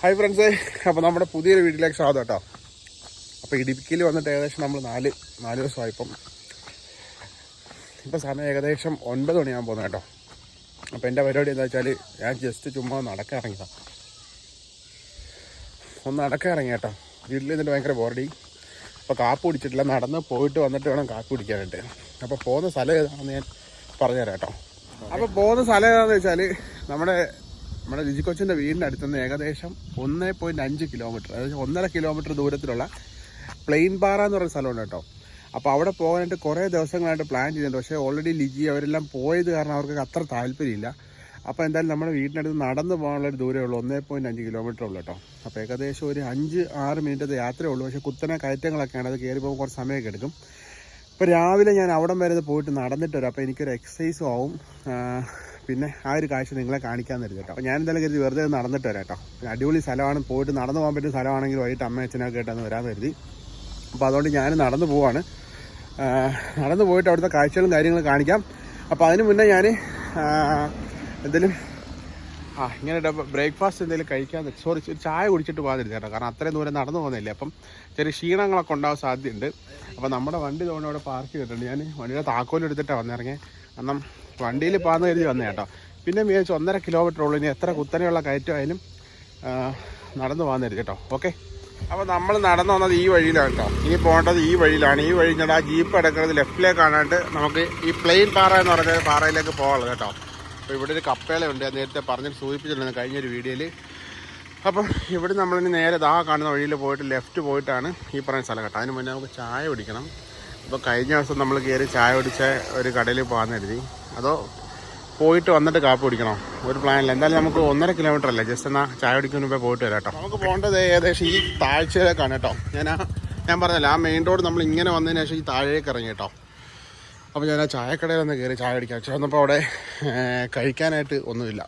Hi friends അപ്പോൾ നമ്മുടെ പുതിയൊരു വീട്ടിലേക്ക് സ്വാഗതം കേട്ടോ. അപ്പോൾ ഇടുക്കിയിൽ വന്നിട്ട് ഏകദേശം നമ്മൾ നാല് നാല് ദിവസമായി ഇപ്പം സമയം ഏകദേശം ഒൻപത് മണിയാൻ പോകുന്നത് കേട്ടോ. അപ്പോൾ എന്റെ പരിപാടി എന്താ വെച്ചാൽ ഞാൻ ജസ്റ്റ് ചുമ്മാ നടക്കാൻ ഇറങ്ങിയതാണ് ഒന്ന് നടക്കാൻ ഇറങ്ങി കേട്ടോ. വീട്ടിൽ നിന്നിട്ട് ഭയങ്കര ബോർഡി അപ്പോൾ കാപ്പ് കുടിച്ചിട്ടില്ല. നടന്ന് പോയിട്ട് വന്നിട്ട് വേണം കാപ്പ് കുടിക്കാനായിട്ട്. അപ്പോൾ പോകുന്ന സ്ഥലം ഏതാണെന്ന് ഞാൻ പറഞ്ഞുതരാം കേട്ടോ. അപ്പോൾ പോകുന്ന സ്ഥലം ഏതാണെന്ന് വെച്ചാൽ നമ്മുടെ നമ്മുടെ രുചി കൊച്ചിന്റെ വീടിന്റെ അടുത്തുനിന്ന് ഏകദേശം ഒന്നേ പോയിന്റ് അഞ്ച് കിലോമീറ്റർ അതായത് ഒന്നര കിലോമീറ്റർ ദൂരത്തിലുള്ള പ്ലെയിൻ പാറ എന്ന് പറയുന്ന സ്ഥലമുണ്ട് കേട്ടോ. അപ്പോൾ അവിടെ പോകാനായിട്ട് കുറേ ദിവസങ്ങളായിട്ട് പ്ലാൻ ചെയ്യുന്നുണ്ട് പക്ഷേ ഓൾറെഡി ലിജി അവരെല്ലാം പോയത് കാരണം അവർക്ക് അത്ര താല്പര്യമില്ല. അപ്പോൾ എന്തായാലും നമ്മുടെ വീടിനടുത്ത് നടന്ന് പോകാനുള്ള ഒരു ദൂരമേ ഉള്ളൂ. ഒന്നേ പോയിന്റ് അഞ്ച് കിലോമീറ്റർ ഉള്ളൂ കേട്ടോ. അപ്പോൾ ഏകദേശം ഒരു അഞ്ച് ആറ് മിനിറ്റത്തെ യാത്രയേ ഉള്ളൂ. പക്ഷേ കുത്തനെ കയറ്റങ്ങളൊക്കെയാണ്. അത് കയറി പോകുമ്പോൾ കുറച്ച് സമയമൊക്കെ എടുക്കും. ഇപ്പോൾ രാവിലെ ഞാൻ അവിടം വരെ പോയിട്ട് നടന്നിട്ട് വരാം. അപ്പോൾ എനിക്കൊരു എക്സസൈസും ആവും. പിന്നെ ആ ഒരു കാഴ്ച നിങ്ങളെ കാണിക്കാൻ തരും കേട്ടോ. ഞാൻ എന്തായാലും കരുതി വെറുതെ നടന്നിട്ട് വരാം കേട്ടോ. അടിപൊളി സ്ഥലമാണ്. പോയിട്ട് നടന്നു പോകാൻ പറ്റുന്ന സ്ഥലമാണെങ്കിൽ വൈകിട്ട് അമ്മ അച്ഛനൊക്കെ ആയിട്ടൊന്ന് വരാൻ കരുതി. അപ്പോൾ അതുകൊണ്ട് ഞാൻ നടന്നു പോവാണ്. നടന്നു പോയിട്ട് അവിടുത്തെ കാഴ്ചകളും കാര്യങ്ങളും കാണിക്കാം. അപ്പോൾ അതിന് മുന്നേ ഞാൻ എന്തെങ്കിലും ആ ഇങ്ങനെ ബ്രേക്ക്ഫാസ്റ്റ് എന്തെങ്കിലും കഴിക്കാൻ സോറി ചായ കുടിച്ചിട്ട് പോകാതിരുന്നു കേട്ടോ. കാരണം അത്രയും ദൂരം നടന്നു പോകുന്നില്ലേ? അപ്പം ചെറിയ ക്ഷീണങ്ങളൊക്കെ ഉണ്ടാവാൻ സാധ്യതയുണ്ട്. അപ്പം നമ്മുടെ വണ്ടി തോന്നുന്നു അവിടെ പാർക്ക് ചെയ്തിട്ടുണ്ട്. ഞാൻ വണ്ടിയുടെ താക്കോലെടുത്തിട്ടാണ് വന്നിറങ്ങിയത് വന്നിറങ്ങി കാരണം വണ്ടിയിൽ പാന്ന് കരുതി വന്നേ കേട്ടോ. പിന്നെ വിചാരിച്ചു ഒന്നര കിലോമീറ്റർ ഉള്ളൂ ഇനി എത്ര കുത്തനെയുള്ള കയറ്റമായാലും നടന്നു പോകാൻ കേട്ടോ. ഓക്കെ അപ്പോൾ നമ്മൾ നടന്നു വന്നത് ഈ വഴിയിലാണ് കേട്ടോ. ഇനി പോകേണ്ടത് ഈ വഴിയിലാണ്. ഈ വഴി ഞാൻ ആ ജീപ്പ് കിടക്കുന്നത് ലെഫ്റ്റിലേക്കാണാണ്ട് നമുക്ക് ഈ പ്ലെയിൻ പാറ എന്ന് പറഞ്ഞ പാറയിലേക്ക് പോകാനുള്ളത് കേട്ടോ. അപ്പോൾ ഇവിടെ ഒരു കപ്പേളയുണ്ട്. ഞാൻ നേരത്തെ പറഞ്ഞിട്ട് സൂചിപ്പിച്ചിട്ടുണ്ട് കഴിഞ്ഞൊരു വീഡിയോയിൽ. അപ്പം ഇവിടെ നമ്മളിനി നേരെ ദാ കാണുന്ന വഴിയിൽ പോയിട്ട് ലെഫ്റ്റ് പോയിട്ടാണ് ഈ പറയുന്ന സ്ഥലം കേട്ടോ. അതിന് മുന്നേ നമുക്ക് ചായ കുടിക്കണം. അപ്പോൾ കഴിഞ്ഞ ദിവസം നമ്മൾ കയറി ചായ കുടിച്ച ഒരു കടയിൽ പോകാൻ കരുതി. അതോ പോയിട്ട് വന്നിട്ട് കാപ്പ് കുടിക്കണോ? ഒരു പ്ലാനില്ല എന്തായാലും നമുക്ക് ഒന്നര കിലോമീറ്റർ അല്ലേ? ജസ്റ്റ് എന്നാൽ ചായ കുടിക്കുന്ന മുമ്പേ പോയിട്ട് വരാം കേട്ടോ. നമുക്ക് പോകേണ്ടത് ഏകദേശം ഈ താഴ്ചയിലേക്കാണ് കേട്ടോ. ഞാൻ ഞാൻ പറഞ്ഞല്ലോ ആ മെയിൻ റോഡ് നമ്മൾ ഇങ്ങനെ വന്നതിന് ശേഷം ഈ താഴേക്ക് ഇറങ്ങി കേട്ടോ. അപ്പോൾ ഞാൻ ആ ചായക്കടയിൽ ഒന്ന് കയറി ചായ കുടിക്കാം പക്ഷേ വന്നപ്പോൾ അവിടെ കഴിക്കാനായിട്ട് ഒന്നുമില്ല.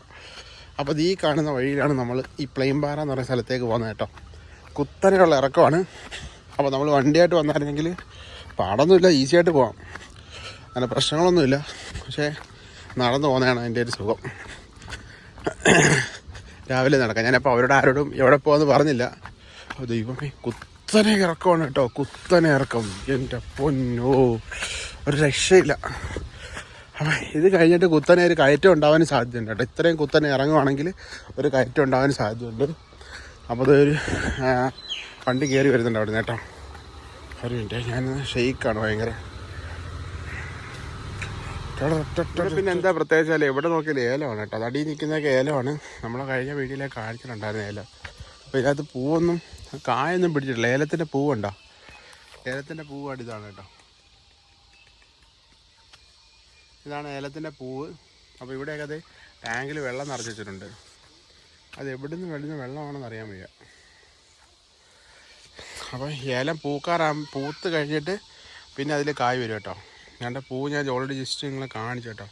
അപ്പോൾ ഈ കാണുന്ന വഴിയിലാണ് നമ്മൾ ഈ പ്ലെയിൻ പാറ എന്ന് പറയുന്ന സ്ഥലത്തേക്ക് പോകുന്നത് കേട്ടോ. കുത്തനെയുള്ള ഇറക്കമാണ്. അപ്പോൾ നമ്മൾ വണ്ടിയായിട്ട് വന്നായിരുന്നെങ്കിൽ പാടൊന്നുമില്ല ഈസിയായിട്ട് പോകാം അങ്ങനെ പ്രശ്നങ്ങളൊന്നുമില്ല. പക്ഷേ നടന്നു പോകുന്നതാണ് അതിന്റെ ഒരു സുഖം. രാവിലെ നടക്കാം. ഞാനപ്പോൾ അവരോട് ആരോടും എവിടെ പോകുമെന്ന് പറഞ്ഞില്ല. ദൈവമേ കുത്തനെ ഇറക്കമാണ് കേട്ടോ. കുത്തനെ ഇറക്കം. എന്റെ പൊന്നോ ഒരു രക്ഷയില്ല. അപ്പം ഇത് കഴിഞ്ഞിട്ട് കുത്തനെ ഒരു കയറ്റം ഉണ്ടാവാൻ സാധ്യതയുണ്ട് കേട്ടോ. ഇത്രയും കുത്തനെ ഇറങ്ങുവാണെങ്കിൽ ഒരു കയറ്റം ഉണ്ടാവാൻ സാധ്യതയുണ്ട്. അപ്പോൾ അതൊരു വണ്ടി കയറി വരുന്നുണ്ട് അവിടെ നിന്ന് കേട്ടോ. ഒരു മിനിറ്റ് ഞാൻ ഷെയ്ക്കാണ് ഭയങ്കര. പിന്നെ എന്താ പ്രത്യേകിച്ച് അല്ലേ എവിടെ നോക്കിയാലും ഏലമാണ് കേട്ടോ. അത് അടിയിൽ നിൽക്കുന്നതൊക്കെ ഏലമാണ്. നമ്മളെ കഴിഞ്ഞ വീട്ടിലേക്ക് കാണിച്ചിട്ടുണ്ടായിരുന്നു ഏലം. അപ്പോൾ ഇതിനകത്ത് പൂവൊന്നും കായൊന്നും പിടിച്ചിട്ടില്ല. ഏലത്തിന്റെ പൂവുണ്ടോ ഏലത്തിന്റെ പൂവാണ് ഇതാണ് കേട്ടോ. ഇതാണ് ഏലത്തിന്റെ പൂവ് അപ്പോൾ ഇവിടെയൊക്കെ അത് ടാങ്കിൽ വെള്ളം നിറച്ച് വെച്ചിട്ടുണ്ട്. അത് എവിടെ നിന്ന് വരുന്ന വെള്ളമാണെന്ന് അറിയാൻ വയ്യ. അപ്പോൾ ഏലം പൂക്കാറാ പൂത്ത് കഴിഞ്ഞിട്ട് പിന്നെ അതിൽ കായ് വരും കേട്ടോ. ഞങ്ങളുടെ പൂവ് ഞാൻ ഓൾറെഡി ജസ്റ്റ് നിങ്ങളെ കാണിച്ചു കേട്ടോ.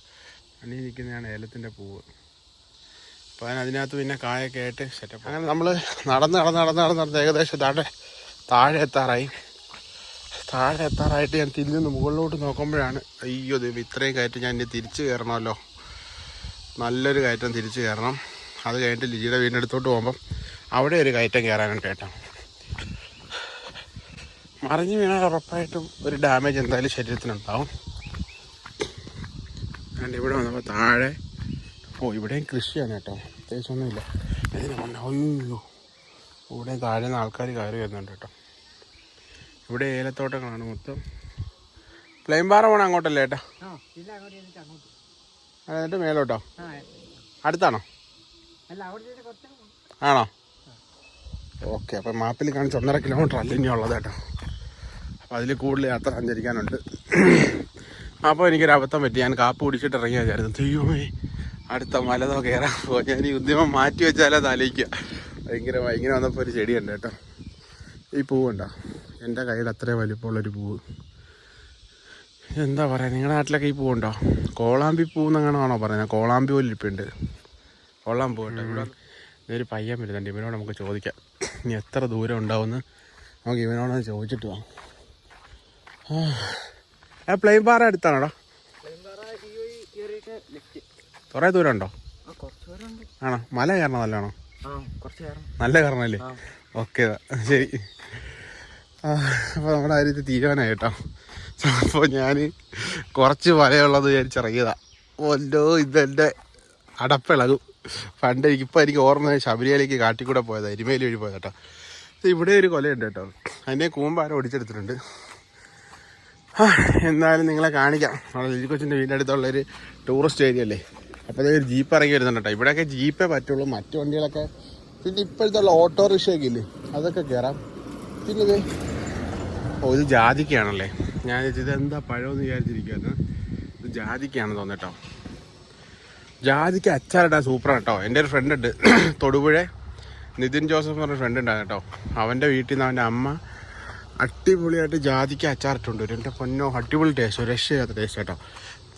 അണി നിൽക്കുന്നതാണ് ഏലത്തിന്റെ പൂവ് അപ്പോൾ അതിന് അതിനകത്ത് പിന്നെ കായൊക്കെ ആയിട്ട് സെറ്റപ്പ് അങ്ങനെ നമ്മൾ നടന്ന് നടന്ന് നടന്ന് നടന്ന് നടന്ന് ഏകദേശം താഴെ താഴെ എത്താറായി. താഴെ എത്താറായിട്ട് ഞാൻ തിരിഞ്ഞൊന്ന് മുകളിലോട്ട് നോക്കുമ്പോഴാണ് അയ്യോ ദൈവം ഇത്രയും കയറ്റം ഞാൻ ഇനി തിരിച്ച് കയറണമല്ലോ. നല്ലൊരു കയറ്റം തിരിച്ച് കയറണം. അത് കഴിഞ്ഞിട്ട് ലിജിയുടെ വീടിന്റെ അടുത്തോട്ട് പോകുമ്പം അവിടെ ഒരു കയറ്റം കയറാനുണ്ട് കേട്ടോ. മറിഞ്ഞു വീണാൽ ഉറപ്പായിട്ടും ഒരു ഡാമേജ് എന്തായാലും ശരീരത്തിനുണ്ടാവും. അതുകൊണ്ട് ഇവിടെ വന്നപ്പോൾ താഴെ ഓ ഇവിടെയും കൃഷിയാണ് കേട്ടോ. പ്രത്യേകിച്ചൊന്നുമില്ല ഇതിന് മുന്നേ അയ്യോ ഇവിടെ താഴെ നിന്ന് ആൾക്കാർ കയറി വരുന്നുണ്ട് കേട്ടോ. ഇവിടെ ഏലത്തോട്ടങ്ങളാണ് മൊത്തം. പ്ലെയിൻ പാറ പോണ അങ്ങോട്ടല്ലേ ഏട്ടാ? എന്നിട്ട് മേലോട്ടോ? അടുത്താണോ? ആണോ? ഓക്കെ അപ്പം മാപ്പിൽ കാണിച്ച് ഒന്നര കിലോമീറ്റർ അല്ല ഇനിയുള്ളത് ഉള്ളത് കേട്ടോ അപ്പോൾ അതിൽ കൂടുതൽ യാത്ര സഞ്ചരിക്കാനുണ്ട്. അപ്പോൾ എനിക്കൊരു അബദ്ധം പറ്റി. ഞാൻ കാപ്പ് കുടിച്ചിട്ട് ഇറങ്ങിയ വിചാരിച്ചു. ദൈവമേ അടുത്ത മലതോ കയറാൻ പോകും ഞാൻ ഈ ഉദ്യമം മാറ്റി വെച്ചാലേ ആലോചിക്കുക ഭയങ്കര ഭയങ്കര വന്നപ്പോൾ ഒരു ചെടിയുണ്ട് കേട്ടോ. ഈ പൂവുണ്ടോ എന്റെ കയ്യിൽ അത്രയും വലിപ്പമുള്ളൊരു പൂവ് എന്താ പറയുക നിങ്ങളുടെ നാട്ടിലൊക്കെ ഈ പൂവുണ്ടോ കോളാമ്പി പൂ എന്നങ്ങനെയാണോ പറയുന്നത്? കോളാമ്പി പോലെ ഇരിപ്പുണ്ട്. കൊള്ളാൻ പോകട്ടെ ഇവിടെ ഇതൊരു പയ്യൻ വരുന്നുണ്ട്. ഇവനോട് നമുക്ക് ചോദിക്കാം. ഇനി എത്ര ദൂരം ഉണ്ടാവുമെന്ന്. നമുക്ക് ഇവനോട് ചോദിച്ചിട്ട് പോവാം ആ പ്ലെയിൻ പാറ അടുത്താണോടാ? കുറേ ദൂരം ഉണ്ടോ ആണോ? മല കയറണം നല്ലതാണോ? നല്ല കാരണമല്ലേ ഓക്കെ ശരി. അപ്പോൾ നമ്മുടെ കാര്യത്തിൽ തീരുമാനമായി കേട്ടോ. അപ്പോൾ ഞാൻ കുറച്ച് മലയുള്ളത് വിചാരിച്ചിറങ്ങിയതാ. ഓല്ലോ ഇതെന്റെ അടപ്പിളകും. പണ്ട് എനിക്ക് ഇപ്പോൾ എനിക്ക് ഓർമ്മ ശബരിമലയ്ക്ക് കാട്ടിക്കൂടെ പോയതാ എരുമേലി വഴി പോയതാട്ടോ ഇവിടെ ഒരു കൊലയുണ്ട് കേട്ടോ. അതിനെ കൂമ്പാരം ഒടിച്ചെടുത്തിട്ടുണ്ട്. എന്നാലും നിങ്ങളെ കാണിക്കാം. നമ്മുടെ ലിജി കൊച്ചിന്റെ വീടിന്റെ അടുത്തുള്ളൊരു ടൂറിസ്റ്റ് ഏരിയ അല്ലേ? അപ്പോൾ അതേ ഒരു ജീപ്പ് ഇറങ്ങി വരുന്നുണ്ട് കേട്ടോ. ഇവിടെയൊക്കെ ജീപ്പേ പറ്റുള്ളൂ. മറ്റു വണ്ടികളൊക്കെ പിന്നെ ഇപ്പോഴത്തെ ഉള്ള ഓട്ടോറിക്ഷയൊക്കെ ഇല്ലേ? അതൊക്കെ കയറാം പിന്നെ ഇത് ഓ ഇത് ജാതിക്കയാണല്ലേ ഞാൻ ഇത് എന്താ പഴമെന്ന് വിചാരിച്ചിരിക്കുന്നത് ഇത് ജാതിക്കയാണെന്ന് തോന്നട്ടോ ജാതിക്ക അച്ചാറിടാൻ സൂപ്പറാണ് കേട്ടോ. എന്റെ ഒരു ഫ്രണ്ട് ഉണ്ട്. തൊടുപുഴ. നിതിൻ ജോസഫ് എന്ന് പറഞ്ഞ ഫ്രണ്ട് ഉണ്ടാകും കേട്ടോ. അവന്റെ വീട്ടിൽ നിന്ന് അവന്റെ അമ്മ അടിപൊളിയായിട്ട് ജാതിക്ക് അച്ചാറിട്ടുണ്ട്. എന്റെ പൊന്നോ അടിപൊളി ടേസ്റ്റ് ഒരു ചെയ്യാത്ത ടേസ്റ്റ് കേട്ടോ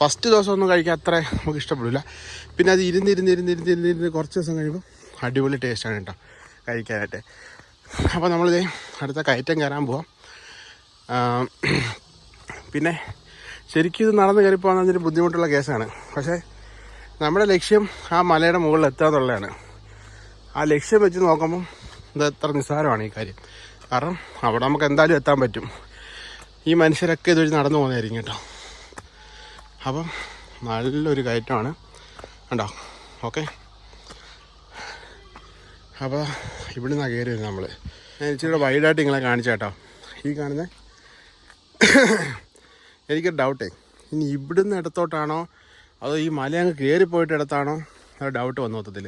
ഫസ്റ്റ് ദിവസം ഒന്നും കഴിക്കാൻ അത്ര നമുക്ക് ഇഷ്ടപ്പെടില്ല. പിന്നെ അത് ഇരുന്ന് ഇരുന്ന് ഇരുന്ന് ഇരുന്ന് ഇരുന്ന് ഇരുന്ന് കുറച്ച് ദിവസം കഴിയുമ്പോൾ അടിപൊളി ടേസ്റ്റാണ് കേട്ടോ കഴിക്കാനായിട്ട്. അപ്പോൾ നമ്മളിത് അടുത്ത കയറ്റം കയറാൻ പോവാം. പിന്നെ ശരിക്കും ഇത് നടന്ന് കയറി പോകാൻ അതൊരു ബുദ്ധിമുട്ടുള്ള കേസാണ്. പക്ഷേ നമ്മുടെ ലക്ഷ്യം ആ മലയുടെ മുകളിൽ എത്തുക എന്നുള്ളതാണ്. ആ ലക്ഷ്യം വെച്ച് നോക്കുമ്പം ഇത് എത്ര നിസ്സാരമാണ് ഈ കാര്യം. കാരണം അവിടെ നമുക്ക് എന്തായാലും എത്താൻ പറ്റും. ഈ മനുഷ്യരൊക്കെ ഇതുവഴി നടന്നു പോകുന്നതായിരിക്കും കേട്ടോ. അപ്പം നല്ലൊരു കയറ്റമാണ്. ഉണ്ടോ ഓക്കെ. അപ്പോൾ ഇവിടെ നിന്നാണ് കയറി വരുന്നത് നമ്മൾ ഞാൻ ഇച്ചിരി വൈഡായിട്ട് നിങ്ങളെ കാണിച്ചു കേട്ടോ. ഈ കാണുന്ന. എനിക്കൊരു ഡൗട്ടേ ഇനി ഇവിടുന്ന് ഇടത്തോട്ടാണോ? അതോ ഈ മല അങ്ങ് കയറിപ്പോയിട്ട് ഇടത്താണോ? അത് ഡൗട്ട് വന്നു മൊത്തത്തിൽ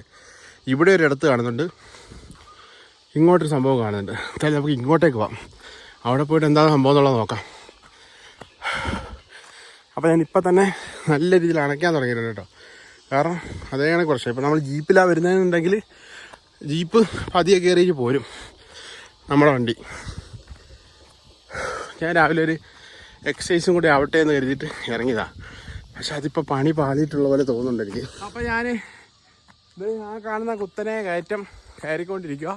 ഇവിടെ ഒരു ഇടത്ത് കാണുന്നുണ്ട്. ഇങ്ങോട്ടൊരു സംഭവം കാണുന്നുണ്ട്. എന്തായാലും നമുക്ക് ഇങ്ങോട്ടേക്ക് പോവാം. അവിടെ പോയിട്ട് എന്താ സംഭവം എന്നുള്ളത് നോക്കാം. അപ്പോൾ ഞാൻ ഇപ്പം തന്നെ നല്ല രീതിയിൽ അണയ്ക്കാൻ തുടങ്ങിയിട്ടുണ്ട് കേട്ടോ. കാരണം അതേയാണ് കുറച്ച്. ഇപ്പം നമ്മൾ ജീപ്പിലാണ് വരുന്നതെന്നുണ്ടെങ്കിൽ ജീപ്പ് പതിയെ കയറിയിട്ട് പോരും. നമ്മുടെ വണ്ടി. ഞാൻ രാവിലെ ഒരു എക്സസൈസും കൂടി ആവട്ടെ എന്ന് കരുതിയിട്ട് ഇറങ്ങിയതാണ് പക്ഷെ അതിപ്പോൾ പണി പാളിയിട്ടുള്ള പോലെ തോന്നുന്നുണ്ട് എനിക്ക്. അപ്പോൾ ഞാൻ ഇത് ആ കാണുന്ന കുത്തനെ കയറ്റം കയറിക്കൊണ്ടിരിക്കുക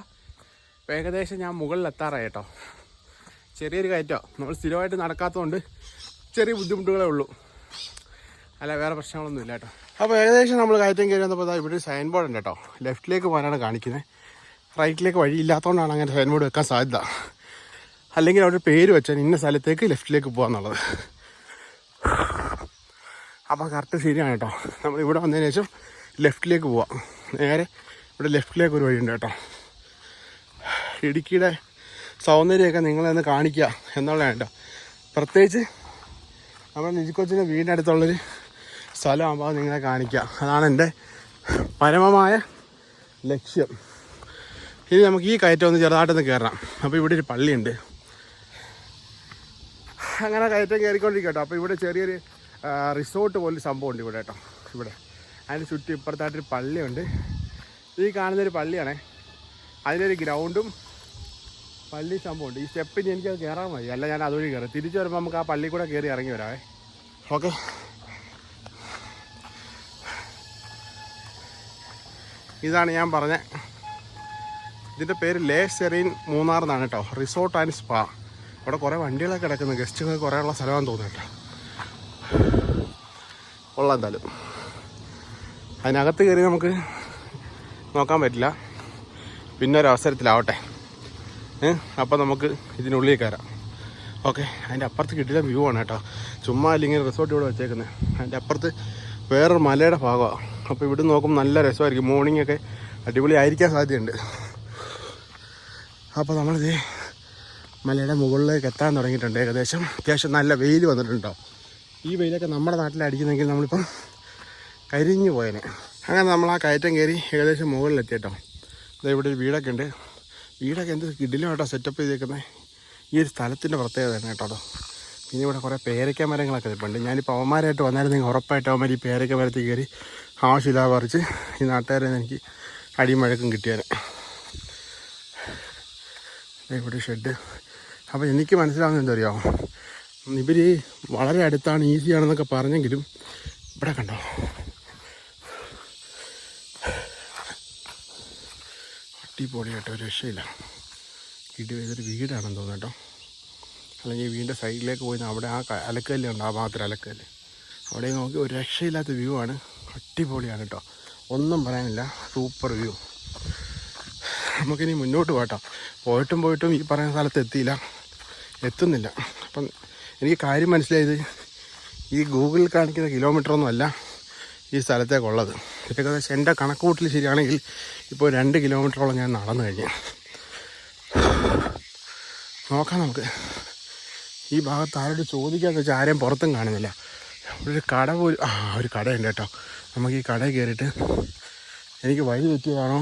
ഏകദേശം ഞാൻ മുകളിൽ എത്താറായി കേട്ടോ ചെറിയൊരു കയറ്റോ. നമ്മൾ സ്ഥിരമായിട്ട് നടക്കാത്തതുകൊണ്ട് ചെറിയ ബുദ്ധിമുട്ടുകളേ ഉള്ളൂ. അല്ല വേറെ പ്രശ്നങ്ങളൊന്നും ഇല്ല കേട്ടോ. അപ്പോൾ ഏകദേശം നമ്മൾ കയറ്റം കയറി വന്നപ്പോൾ ഇവിടെ ഒരു സൈൻ ബോർഡ് ഉണ്ട് കേട്ടോ. ലെഫ്റ്റിലേക്ക് പോകാനാണ് കാണിക്കുന്നത് റൈറ്റിലേക്ക് വഴി ഇല്ലാത്തതുകൊണ്ടാണ് അങ്ങനെ സൈൻ ബോർഡ് വെക്കാൻ സാധ്യത. അല്ലെങ്കിൽ അവിടെ പേര് വെച്ചാൽ ഇന്ന സ്ഥലത്തേക്ക് ലെഫ്റ്റിലേക്ക് പോകാന്നുള്ളത്. അപ്പോൾ കറക്റ്റ് ശരിയാണ് കേട്ടോ. നമ്മൾ ഇവിടെ വന്നതിന് ശേഷം ലെഫ്റ്റിലേക്ക് പോവാം. നേരെ ഇവിടെ ലെഫ്റ്റിലേക്ക് ഒരു വഴിയുണ്ട് കേട്ടോ. ഇടുക്കിയുടെ സൗന്ദര്യമൊക്കെ നിങ്ങളെന്ന് കാണിക്കുക എന്നുള്ളതാണ് കേട്ടോ. പ്രത്യേകിച്ച് നമ്മുടെ നിജിക്കൊച്ചിന്റെ വീടിന്റെ അടുത്തുള്ളൊരു സ്ഥലമാകുമ്പോൾ നിങ്ങളെ കാണിക്കുക. അതാണ് എന്റെ പരമമായ ലക്ഷ്യം. ഇനി നമുക്ക് ഈ കയറ്റം ഒന്ന് ചെറുതായിട്ടൊന്ന് കയറാം അപ്പോൾ ഇവിടെ ഒരു പള്ളിയുണ്ട്. അങ്ങനെ കയറ്റം കയറിക്കൊണ്ടിരിക്കും കേട്ടോ. അപ്പോൾ ഇവിടെ ചെറിയൊരു റിസോർട്ട് പോലൊരു സംഭവമുണ്ട് ഇവിടെ കേട്ടോ. ഇവിടെ. അതിന് ചുറ്റും ഇപ്പുറത്തായിട്ടൊരു പള്ളിയുണ്ട്. ഈ കാണുന്നൊരു പള്ളിയാണേ. അതിനൊരു ഗ്രൗണ്ടും പള്ളി സംഭവമുണ്ട്. ഈ സ്റ്റെപ്പിന് എനിക്കത് കയറാൻ മതി അല്ല ഞാൻ അതുവഴി കയറി തിരിച്ചു വരുമ്പോൾ നമുക്ക് ആ പള്ളി കൂടെ കയറി ഇറങ്ങി വരാവേ. ഓക്കെ. ഇതാണ് ഞാൻ പറഞ്ഞ ഇതിന്റെ പേര് ലേ സെറീൻ മൂന്നാർ എന്നാണ് കേട്ടോ. Resort and spa. അവിടെ കുറേ വണ്ടികളൊക്കെ കിടക്കുന്നു. ഗസ്റ്റുകൾ കുറേ ഉള്ള സ്ഥലമാണെന്ന് തോന്നുന്നു കേട്ടോ. ഉള്ള എന്തായാലും. അതിനകത്ത് കയറി നമുക്ക് നോക്കാൻ പറ്റില്ല. പിന്നെ ഒരു അപ്പോൾ നമുക്ക് ഇതിനുള്ളിൽ കയറാം ഓക്കെ അതിന്റെ അപ്പുറത്ത് കിട്ടിയ വ്യൂ ആണ് കേട്ടോ. ചുമ്മാ അല്ലെങ്കിൽ റിസോർട്ട് ഇവിടെ വെച്ചേക്കുന്നത് അതിന്റെ അപ്പുറത്ത് വേറൊരു മലയുടെ ഭാഗമാണ് അപ്പോൾ ഇവിടെ നോക്കുമ്പോൾ നല്ല രസമായിരിക്കും. മോർണിംഗ് ഒക്കെ അടിപൊളി ആയിരിക്കാൻ സാധ്യതയുണ്ട്. അപ്പോൾ നമ്മളിത് മലയുടെ മുകളിലേക്ക് എത്താൻ തുടങ്ങിയിട്ടുണ്ട്. ഏകദേശം അത്യാവശ്യം നല്ല വെയിൽ വന്നിട്ടുണ്ടോ? ഈ വെയിലൊക്കെ നമ്മുടെ നാട്ടിൽ അടിക്കുന്നെങ്കിൽ നമ്മളിപ്പം കരിഞ്ഞു പോയേനെ. അങ്ങനെ നമ്മൾ ആ കയറ്റം കയറി ഏകദേശം മുകളിലെത്തി കേട്ടോ. ദേ ഇവിടെ ഒരു വീടൊക്കെ ഉണ്ട്. വീടൊക്കെ എന്ത് കിഡിലുമായിട്ടോ സെറ്റപ്പ് ചെയ്തേക്കുന്നത് ഈ ഒരു സ്ഥലത്തിന്റെ പ്രത്യേകതയാണ് കേട്ടോ പിന്നെ ഇവിടെ കുറേ പേരയ്ക്ക മരങ്ങളൊക്കെ നിൽപ്പുണ്ട് ഞാനിപ്പോൾ അവന്മാരായിട്ട് വന്നായിരുന്നെങ്കിൽ ഉറപ്പായിട്ട് അവന്മാർ ഈ പേരയ്ക്ക മരത്തിൽ കയറി ആവശ്യമില്ലാതെ പറിച്ച് ഈ നാട്ടുകാരെ എനിക്ക് അടിയും മഴക്കും കിട്ടിയാൽ ഇവിടെ ഷെഡ് അപ്പോൾ എനിക്ക് മനസ്സിലാവുന്നത് എന്താ അറിയാമോ ഇവർ വളരെ അടുത്താണ് ഈസിയാണെന്നൊക്കെ പറഞ്ഞെങ്കിലും ഇവിടെ കണ്ടോ? അടിപൊളിയായിട്ട് ഒരു രക്ഷയില്ല. ഇടി ഇതൊരു വീടാണെന്ന് തോന്നുന്നു കേട്ടോ. അല്ലെങ്കിൽ വീടിന്റെ സൈഡിലേക്ക് പോയി അവിടെ ആ അലക്കല്ലുണ്ട് ആ ഭാഗത്തിൽ അലക്കല്ല്. അവിടെ നോക്കി ഒരു രക്ഷയില്ലാത്ത വ്യൂ ആണ്. അടിപൊളിയാണ് കേട്ടോ. ഒന്നും പറയാനില്ല. സൂപ്പർ വ്യൂ നമുക്കിനി മുന്നോട്ട് പോകട്ടോ. പോയിട്ടും പോയിട്ടും ഈ പറയുന്ന സ്ഥലത്ത് എത്തിയില്ല. എത്തുന്നില്ല. അപ്പം എനിക്ക് കാര്യം മനസ്സിലായത് ഈ ഗൂഗിളിൽ കാണിക്കുന്ന കിലോമീറ്റർ ഒന്നും അല്ല. ഈ സ്ഥലത്തേക്കുള്ളത് ഏകദേശം എന്റെ കണക്കുകൂട്ടൽ ശരിയാണെങ്കിൽ ഇപ്പോൾ രണ്ട് കിലോമീറ്ററോളം ഞാൻ നടന്നു കഴിഞ്ഞു. നോക്കാം നമുക്ക്. ഈ ഭാഗത്ത് ആരോട് ചോദിക്കാന്ന് വെച്ചാൽ ആരെയും പുറത്തും കാണുന്നില്ല. ഒരു കട പോലും ആ ഒരു കടയുണ്ട് കേട്ടോ. നമുക്ക് ഈ കടയിൽ കയറിയിട്ട് എനിക്ക് വഴി തെറ്റിയതാണോ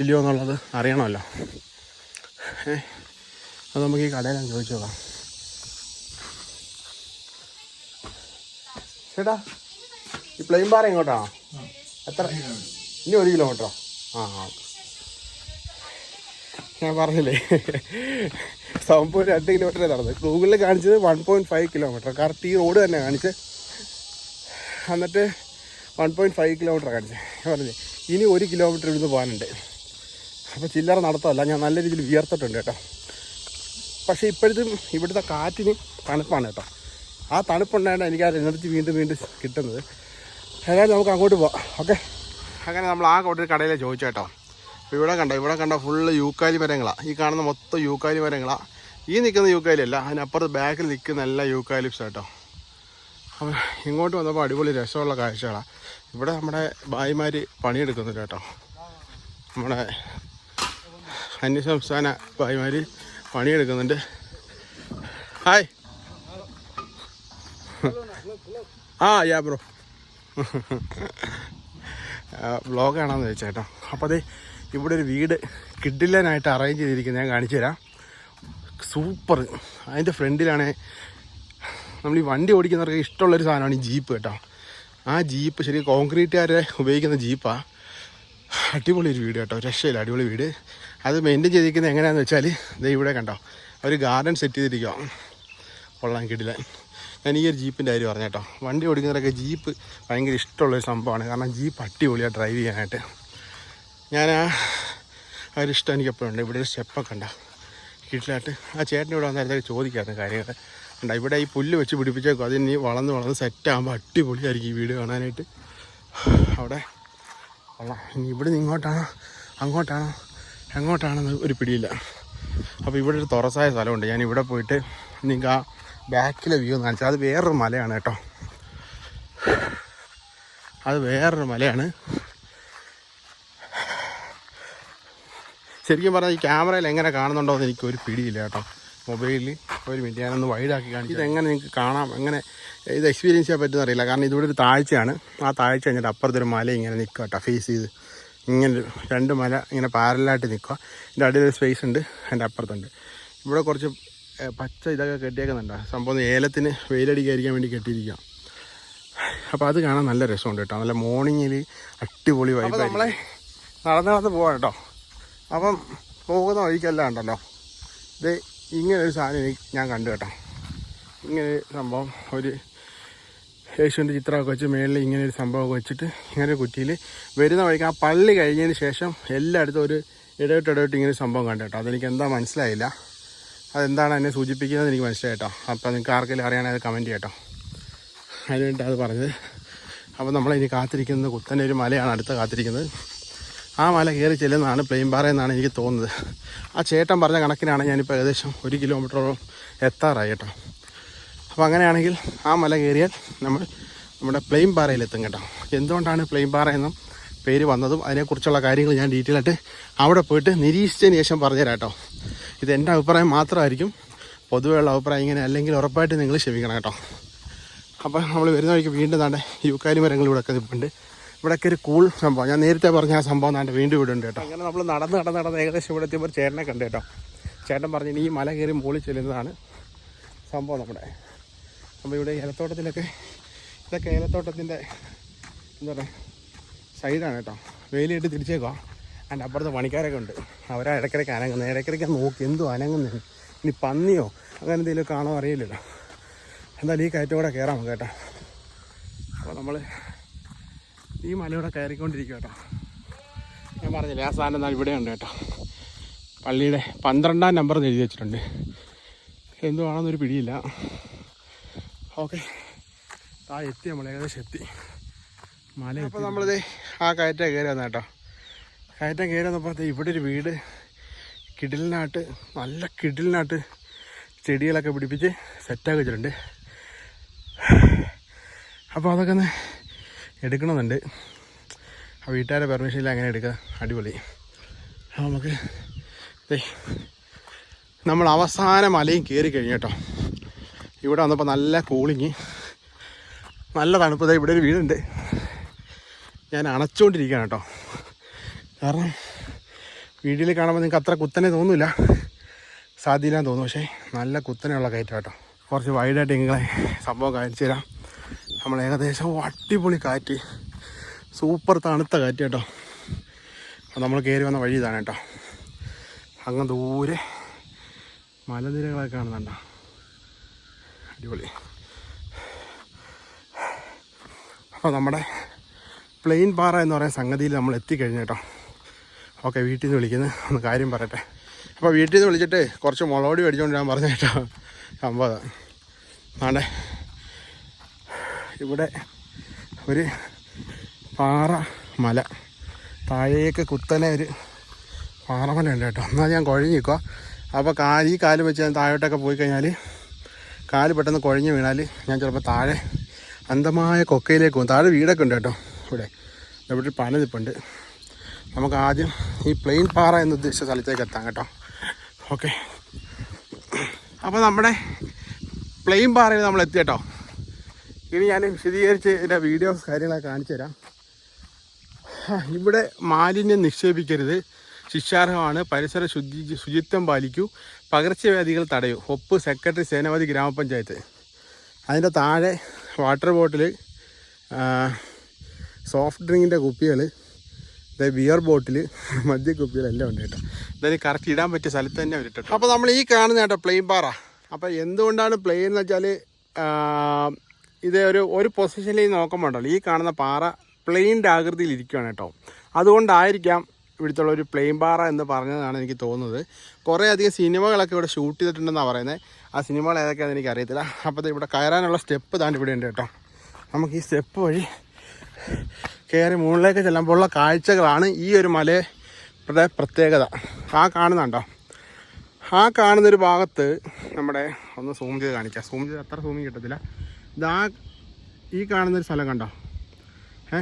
ഇല്ലയോ എന്നുള്ളത് അറിയണമല്ലോ. അത് നമുക്ക് ഈ കടയിലാണ് ചോദിച്ചു നോക്കാം. ചേട്ടാ ഈ പ്ലെയിൻ പാറ എങ്ങോട്ടാണോ എത്ര? ഇനി ഒരു കിലോമീറ്ററോ ആ. ആ ഞാൻ പറഞ്ഞില്ലേ? സംഭവം രണ്ട് കിലോമീറ്ററേ നടന്നത്. ഗൂഗിളിൽ കാണിച്ചത് one point five kilometre correct ഈ റോഡ് തന്നെ കാണിച്ച്. എന്നിട്ട് വൺ പോയിന്റ് ഫൈവ് കിലോമീറ്റർ കാണിച്ചത് ഞാൻ ഇനി ഒരു കിലോമീറ്റർ ഇവിടുന്ന് പോകാനുണ്ട്. അപ്പോൾ ചില്ലറ നടത്തമല്ല. ഞാൻ നല്ല രീതിയിൽ വിയർത്തിട്ടുണ്ട് കേട്ടോ. പക്ഷേ ഇപ്പോഴത്തും ഇവിടുത്തെ കാറ്റിന് തണുപ്പാണ് കേട്ടോ. ആ തണുപ്പുണ്ടായത് എനിക്ക് ആ എനർജി വീണ്ടും വീണ്ടും കിട്ടുന്നത്. ഏതായാലും നമുക്ക് അങ്ങോട്ട് പോവാം. ഓക്കെ? അങ്ങനെ നമ്മൾ ആ ഒരു കടയിലെ ചോദിച്ചു കേട്ടോ. അപ്പോൾ ഇവിടെ കണ്ട ഇവിടെ കണ്ട ഫുള്ള് യൂക്കാലി മരങ്ങളാണ് ഈ കാണുന്ന മൊത്തം യൂക്കാലി മരങ്ങളാണ് ഈ നിൽക്കുന്ന യൂക്കാലി അല്ല അതിനപ്പുറത്ത് ബാക്കിൽ നിൽക്കുന്ന എല്ലാ യൂക്കാലിപ്സ് കേട്ടോ. അപ്പോൾ ഇങ്ങോട്ട് വന്നപ്പോൾ അടിപൊളി രസമുള്ള കാഴ്ചകളാണ് ഇവിടെ നമ്മുടെ ഭായിമാർ പണിയെടുക്കുന്നുണ്ട് കേട്ടോ. നമ്മുടെ അന്യസംസ്ഥാന ഭായിമാർ പണിയെടുക്കുന്നുണ്ട്. ഹായ് ആ യാ ബ്രോ വ്ളോഗാണെന്ന് ചോദിച്ചേട്ടോ. അപ്പോൾ അതെ ഇവിടെ ഒരു വീട് കിഡിലനായിട്ട് അറേഞ്ച് ചെയ്തിരിക്കുന്നത് ഞാൻ കാണിച്ചു തരാം. സൂപ്പർ. അതിന്റെ ഫ്രണ്ടിലാണേ നമ്മൾ ഈ വണ്ടി ഓടിക്കുന്നവർക്ക് ഇഷ്ടമുള്ളൊരു സാധനമാണ് ഈ ജീപ്പ് കേട്ടോ. ആ ജീപ്പ് ശരി കോൺക്രീറ്റുകാരെ ഉപയോഗിക്കുന്ന ജീപ്പാണ് അടിപൊളി ഒരു വീട് കേട്ടോ. രക്ഷയില്ല അടിപൊളി വീട്. അത് മെയിന്റെയിൻ ചെയ്തിരിക്കുന്നത് എങ്ങനെയാണെന്ന് വെച്ചാൽ ദേ ഇവിടെ കണ്ടോ. ഒരു ഗാർഡൻ സെറ്റ് ചെയ്തിരിക്കുക കൊള്ളാൻ കിടില ഞാൻ ഈ ഒരു ജീപ്പിന്റെ കാര്യം പറഞ്ഞു കേട്ടോ. വണ്ടി ഓടിക്കുന്നവരൊക്കെ ജീപ്പ് ഭയങ്കര ഇഷ്ടമുള്ളൊരു സംഭവമാണ്. കാരണം ജീപ്പ് അടിപൊളിയാണ് ഡ്രൈവ് ചെയ്യാനായിട്ട്. ഞാൻ ആ ഒരു ഇഷ്ടം എനിക്ക് എപ്പോഴും ഉണ്ട് ഇവിടെ ഒരു സ്റ്റെപ്പൊക്കെ ഉണ്ട്. വീട്ടിലായിട്ട് ആ ചേട്ടൻ ഇവിടെ വന്നേരത്തേക്ക് ചോദിക്കായിരുന്നു കാര്യങ്ങൾ ഉണ്ട് ഇവിടെ ഈ പുല്ല് വെച്ച് പിടിപ്പിച്ചേക്കും. അതിനി വളർന്ന് വളർന്ന് സെറ്റാകുമ്പോൾ അടിപൊളിയായിരിക്കും ഈ വീട് കാണാനായിട്ട്. അവിടെ ഇനി ഇവിടെ നിന്ന് ഇങ്ങോട്ടാണോ അങ്ങോട്ടാണോ എങ്ങോട്ടാണെന്ന് ഒരു പിടിയില്ല. അപ്പോൾ ഇവിടെ ഒരു തുറസായ സ്ഥലമുണ്ട്. ഞാൻ ഇവിടെ പോയിട്ട് നിങ്ങൾക്ക് ആ ബാക്കിലെ വ്യൂ എന്ന് കാണിച്ചാൽ അത് വേറൊരു മലയാണ് കേട്ടോ. അത് വേറൊരു മലയാണ്. ശരിക്കും പറഞ്ഞാൽ ഈ ക്യാമറയിൽ എങ്ങനെ കാണുന്നുണ്ടോ എന്ന് എനിക്ക് ഒരു പിടിയില്ല കേട്ടോ. മൊബൈലിൽ ഒരു മിനിറ്റ് ഞാനൊന്ന് വൈഡാക്കി കാണിച്ചു ഇതെങ്ങനെ നിങ്ങൾക്ക് കാണാം? എങ്ങനെ ഇത് എക്സ്പീരിയൻസ് ചെയ്യാൻ പറ്റുന്ന അറിയില്ല. കാരണം ഇതിവിടെ ഒരു താഴ്ചയാണ്. ആ താഴ്ച കഴിഞ്ഞിട്ട് അപ്പുറത്തൊരു മല ഇങ്ങനെ നിൽക്കുക കേട്ടോ. ഫേസ് ചെയ്ത് ഇങ്ങനെ രണ്ട് മല ഇങ്ങനെ പാരലായിട്ട് നിൽക്കുക. എന്റെ അടിയിൽ സ്പേസ് ഉണ്ട്. എന്റെ അപ്പുറത്തുണ്ട്. ഇവിടെ കുറച്ച് പച്ച ഇതൊക്കെ കെട്ടിയേക്കുന്നുണ്ട്. സംഭവം ഏലത്തിന് വെയിലടിക്കാതിരിക്കാൻ വേണ്ടി കെട്ടിയിരിക്കുക അപ്പോൾ അത് കാണാൻ നല്ല രസമുണ്ട് കേട്ടോ. നല്ല മോർണിംഗിൽ അടിപൊളി വൈബ് നമ്മളെ നടന്ന് നടന്ന് പോവാം കേട്ടോ. അപ്പം പോകുന്ന വഴിക്കല്ല ഉണ്ടല്ലോ. ഇത് ഇങ്ങനൊരു ഒരു സാധനം ഞാൻ കണ്ടു കേട്ടോ. ഇങ്ങനെ സംഭവം. ഒരു യേശുവിന്റെ ചിത്രമൊക്കെ വെച്ച് മേളിൽ ഇങ്ങനെ ഒരു സംഭവമൊക്കെ വെച്ചിട്ട് ഇങ്ങനെ ഒരു കുറ്റിയിൽ വരുന്ന വഴിക്ക് ആ പള്ളി കഴിഞ്ഞതിന് ശേഷം എല്ലായിടത്തും ഒരു ഇടവിട്ട് ഇടവിട്ട് ഇങ്ങനെ ഒരു സംഭവം കണ്ടു കേട്ടോ. അതെനിക്ക് എന്താ മനസ്സിലായില്ല. അതെന്താണ് എന്നെ സൂചിപ്പിക്കുന്നത് എനിക്ക് മനസ്സിലായി കേട്ടോ. അപ്പോൾ നിങ്ങൾക്ക് ആർക്കെങ്കിലും അറിയാനായത് കമന്റ് ചെയ്യട്ടോ അതിനുവേണ്ടി അത് പറഞ്ഞത്. അപ്പോൾ നമ്മളിനി കാത്തിരിക്കുന്നത് കുത്തനെ ഒരു മലയാണ് അടുത്ത് കാത്തിരിക്കുന്നത്. ആ മല കയറി ചെല്ലുന്നതാണ് പ്ലെയിൻ പാറ എന്നാണ് എനിക്ക് തോന്നുന്നത്. ആ ചേട്ടൻ പറഞ്ഞ കണക്കിനാണ് ഞാനിപ്പോൾ ഏകദേശം ഒരു കിലോമീറ്ററോളം എത്താറായി കേട്ടോ. അപ്പോൾ അങ്ങനെയാണെങ്കിൽ ആ മല കയറിയാൽ നമ്മൾ നമ്മുടെ പ്ലെയിൻ പാറയിലെത്തും കേട്ടോ. എന്തുകൊണ്ടാണ് പ്ലെയിൻ പാറ എന്നും പേര് വന്നതും അതിനെക്കുറിച്ചുള്ള കാര്യങ്ങൾ ഞാൻ ഡീറ്റെയിൽ ആയിട്ട് അവിടെ പോയിട്ട് നിരീക്ഷിച്ചതിന് ശേഷം പറഞ്ഞുതരാം കേട്ടോ. ഇത് എന്റെ അഭിപ്രായം മാത്രമായിരിക്കും. പൊതുവെയുള്ള അഭിപ്രായം ഇങ്ങനെ അല്ലെങ്കിൽ ഉറപ്പായിട്ട് നിങ്ങൾ ക്ഷമിക്കണം കേട്ടോ. അപ്പോൾ നമ്മൾ വരുന്ന വഴിക്ക് വീണ്ടും താണ്ടെ യൂക്കാലി മരങ്ങൾ ഒക്കെ നിൽപ്പുണ്ട് ഇവിടെയൊക്കെ ഒരു കൂൾ സംഭവം. ഞാൻ നേരത്തെ പറഞ്ഞ ആ സംഭവം താണ്ടെ വീണ്ടും ഇവിടെ ഉണ്ട് കേട്ടോ. അങ്ങനെ നമ്മൾ നടന്ന് നടന്ന് നടന്ന് ഏകദേശം ഇവിടെ എത്തിയപ്പോൾ ചേട്ടനെ കണ്ടു കേട്ടോ. ചേട്ടൻ പറഞ്ഞു ഈ മല കയറി മുകളിൽ ചെല്ലുന്നതാണ് സംഭവം നമ്മുടെ. അപ്പോൾ ഇവിടെ ഏലത്തോട്ടത്തിലൊക്കെ ഇതൊക്കെ ഏലത്തോട്ടത്തിന്റെ എന്താ പറയുക സൈഡാണ് കേട്ടോ. വെയിലായിട്ട് തിരിച്ചേക്കുക അതിന്റെ അപ്പുറത്ത് പണിക്കാരൊക്കെ ഉണ്ട്. അവരാ ഇടയ്ക്കിടയ്ക്ക് അനങ്ങുന്നത് ഇടയ്ക്കിടയ്ക്ക് നോക്കി. എന്തോ അനങ്ങുന്നത് ഇനി പന്നിയോ? അങ്ങനെ എന്തെങ്കിലും കാണോ അറിയില്ലല്ലോ. എന്തായാലും ഈ കയറ്റോടെ കൂടെ കയറാം കേട്ടോ. അപ്പോൾ നമ്മൾ ഈ മലയോടെ കയറിക്കൊണ്ടിരിക്കും കേട്ടോ. ഞാൻ പറഞ്ഞില്ലേ ആ സാധനം എന്നാൽ ഇവിടെ ഉണ്ട് കേട്ടോ. പള്ളിയുടെ പന്ത്രണ്ടാം നമ്പർ എഴുതി വെച്ചിട്ടുണ്ട്. എന്തുവാണെന്നൊരു പിടിയില്ല. ഓക്കെ. ആ എത്തി നമ്മൾ ഏകദേശം എത്തി. മല അപ്പോൾ നമ്മളിത് ആ കയറ്റ കയറി വന്ന കേട്ടോ. കയറ്റം കയറി വന്നപ്പോഴത്തെ ഇവിടെ ഒരു വീട് കിടിലിനായിട്ട് നല്ല കിടിലിനായിട്ട് ചെടികളൊക്കെ പിടിപ്പിച്ച് സെറ്റാക്കി വെച്ചിട്ടുണ്ട്. അപ്പോൾ അതൊക്കെ ഒന്ന് എടുക്കണമെന്നുണ്ട്. ആ വീട്ടുകാരുടെ ഇല്ല അങ്ങനെ എടുക്കുക അടിപൊളി. അപ്പോൾ നമുക്ക് നമ്മൾ അവസാന മലയും കയറി കഴിഞ്ഞു കേട്ടോ. ഇവിടെ വന്നപ്പോൾ നല്ല കൂളിങ് നല്ല തണുപ്പ്. ഇവിടെ ഒരു വീടുണ്ട്. ഞാൻ അണച്ചുകൊണ്ടിരിക്കുകയാണ് കേട്ടോ. കാരണം വീഡിയോയിൽ കാണുമ്പോൾ നിങ്ങൾക്ക് അത്ര കുത്തനെ തോന്നില്ല. സാധ്യയില്ലാന്ന് തോന്നും പക്ഷേ നല്ല കുത്തനെയുള്ള കയറ്റം കേട്ടോ. കുറച്ച് വൈഡായിട്ട് നിങ്ങളെ സംഭവം കാണിച്ചു തരാം. നമ്മൾ ഏകദേശം അടിപൊളി കാറ്റ്. സൂപ്പർ തണുത്ത കാറ്റ് കേട്ടോ. നമ്മൾ കയറി വന്ന വഴി ഇതാണ് കേട്ടോ. അങ്ങ് ദൂരെ മലനിരകളൊക്കെ കാണുന്നുണ്ടോ അടിപൊളി. അപ്പോൾ നമ്മുടെ പ്ലെയിൻ പാറ എന്ന് പറയുന്ന സംഗതിയിൽ നമ്മൾ എത്തിക്കഴിഞ്ഞു കേട്ടോ. ഓക്കെ വീട്ടിൽ നിന്ന് വിളിക്കുന്നത് ഒന്ന് കാര്യം പറയട്ടെ. അപ്പോൾ വീട്ടിൽ നിന്ന് വിളിച്ചിട്ട് കുറച്ച് മുളകൊടി മേടിച്ചുകൊണ്ട് ഞാൻ പറഞ്ഞു കേട്ടോ. സംഭവം ആണ്ടെ ഇവിടെ ഒരു പാറ മല. താഴേക്ക് കുത്തനെ ഒരു പാറമല ഉണ്ട് കേട്ടോ. എന്നാൽ ഞാൻ കുഴഞ്ഞ് നിൽക്കുക അപ്പോൾ കാ ഈ കാൽ വെച്ച് ഞാൻ താഴോട്ടൊക്കെ പോയി കഴിഞ്ഞാൽ കാൽ പെട്ടെന്ന് കുഴഞ്ഞ് വീണാൽ ഞാൻ ചിലപ്പോൾ താഴെ അന്തമായ കൊക്കയിലേക്ക് പോകും. താഴെ വീടൊക്കെ ഉണ്ട് കേട്ടോ ഇവിടെ. ഇവിടെ പനതിപ്പുണ്ട് നമുക്ക് ആദ്യം ഈ പ്ലെയിൻ പാറ എന്ന് ഉദ്ദേശിച്ച സ്ഥലത്തേക്ക് എത്താം കേട്ടോ. ഓക്കെ. അപ്പോൾ നമ്മുടെ പ്ലെയിൻ പാറയിൽ നമ്മൾ എത്തി കേട്ടോ. ഇനി ഞാൻ വിശദീകരിച്ച് എന്റെ വീഡിയോസ് കാര്യങ്ങളൊക്കെ കാണിച്ചു തരാം. ഇവിടെ മാലിന്യം നിക്ഷേപിക്കരുത്. ശിക്ഷാർഹമാണ്. പരിസര ശുചി ശുചിത്വം പാലിക്കൂ. പകർച്ചവ്യാധികൾ തടയൂ. ഒപ്പ് സെക്രട്ടറി സേനാപതി ഗ്രാമപഞ്ചായത്ത്. അതിന്റെ താഴെ വാട്ടർ ബോട്ടിൽ സോഫ്റ്റ് ഡ്രിങ്കിന്റെ കുപ്പികൾ ബിയർ ബോട്ടിൽ മദ്യ കുപ്പികളെല്ലാം ഉണ്ട് കേട്ടോ. എന്തായാലും കറക്റ്റ് ഇടാൻ പറ്റിയ സ്ഥലത്ത് തന്നെ വരട്ടെ അപ്പോൾ നമ്മൾ ഈ കാണുന്ന കേട്ടോ പ്ലെയിൻ പാറ അപ്പോൾ എന്തുകൊണ്ടാണ് പ്ലെയിൻ എന്ന് വെച്ചാൽ ഇത് ഒരു ഒരു പൊസിഷനിൽ നോക്കുമ്പോൾ ഉണ്ടല്ലോ ഈ കാണുന്ന പാറ പ്ലെയിന്റെ ആകൃതിയിൽ ഇരിക്കുകയാണ് കേട്ടോ. അതുകൊണ്ടായിരിക്കാം ഇവിടുത്തെ ഒരു പ്ലെയിൻ പാറ എന്ന് പറഞ്ഞതാണ് എനിക്ക് തോന്നുന്നത്. കുറേ അധികം സിനിമകളൊക്കെ ഇവിടെ ഷൂട്ട് ചെയ്തിട്ടുണ്ടെന്നാണ് പറയുന്നത്. ആ സിനിമകൾ ഏതൊക്കെയാണെന്ന് എനിക്ക് അറിയത്തില്ല. അപ്പോൾ ഇവിടെ കയറാനുള്ള സ്റ്റെപ്പ് താണ്ട് ഇവിടെ ഉണ്ട് കേട്ടോ. നമുക്ക് ഈ സ്റ്റെപ്പ് വഴി കയറി മുകളിലേക്ക് ചെല്ലുമ്പോഴുള്ള കാഴ്ചകളാണ് ഈ ഒരു മലയുടെ പ്രത്യേകത. ആ കാണുന്നുണ്ടോ? ആ കാണുന്നൊരു ഭാഗത്ത് നമ്മുടെ ഒന്ന് സൂം ചെയ്ത് കാണിക്കാം. സൂം ചെയ്ത് അത്ര സൂമി കിട്ടത്തില്ല. ഇതാ ഈ കാണുന്നൊരു സ്ഥലം കണ്ടോ? ഏ?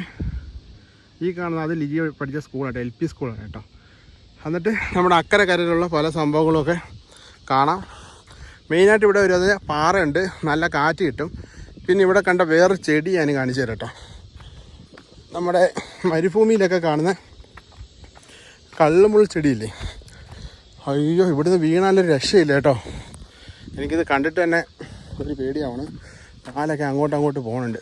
ഈ കാണുന്ന അത് ലിജി പഠിച്ച സ്കൂളാട്ടോ എൽ പി സ്കൂളാണ് കേട്ടോ. എന്നിട്ട് നമ്മുടെ അക്കരെ കരയിലുള്ള പല സംഭവങ്ങളൊക്കെ കാണാം. മെയിനായിട്ട് ഇവിടെ വരുന്നത് പാറയുണ്ട്. നല്ല കാറ്റ് കിട്ടും. പിന്നെ ഇവിടെ കണ്ട വേറൊരു ചെടി ഞാൻ കാണിച്ചു തരാം കേട്ടോ. നമ്മുടെ മരുഭൂമിയിലൊക്കെ കാണുന്ന കള്ളുമുൾ ചെടിയില്ലേ? അയ്യോ ഇവിടുന്ന് വീണാലൊരു രക്ഷയില്ല കേട്ടോ. എനിക്കിത് കണ്ടിട്ട് തന്നെ ഒരു പേടിയാവണം. കാലൊക്കെ അങ്ങോട്ടും അങ്ങോട്ട് പോകുന്നുണ്ട്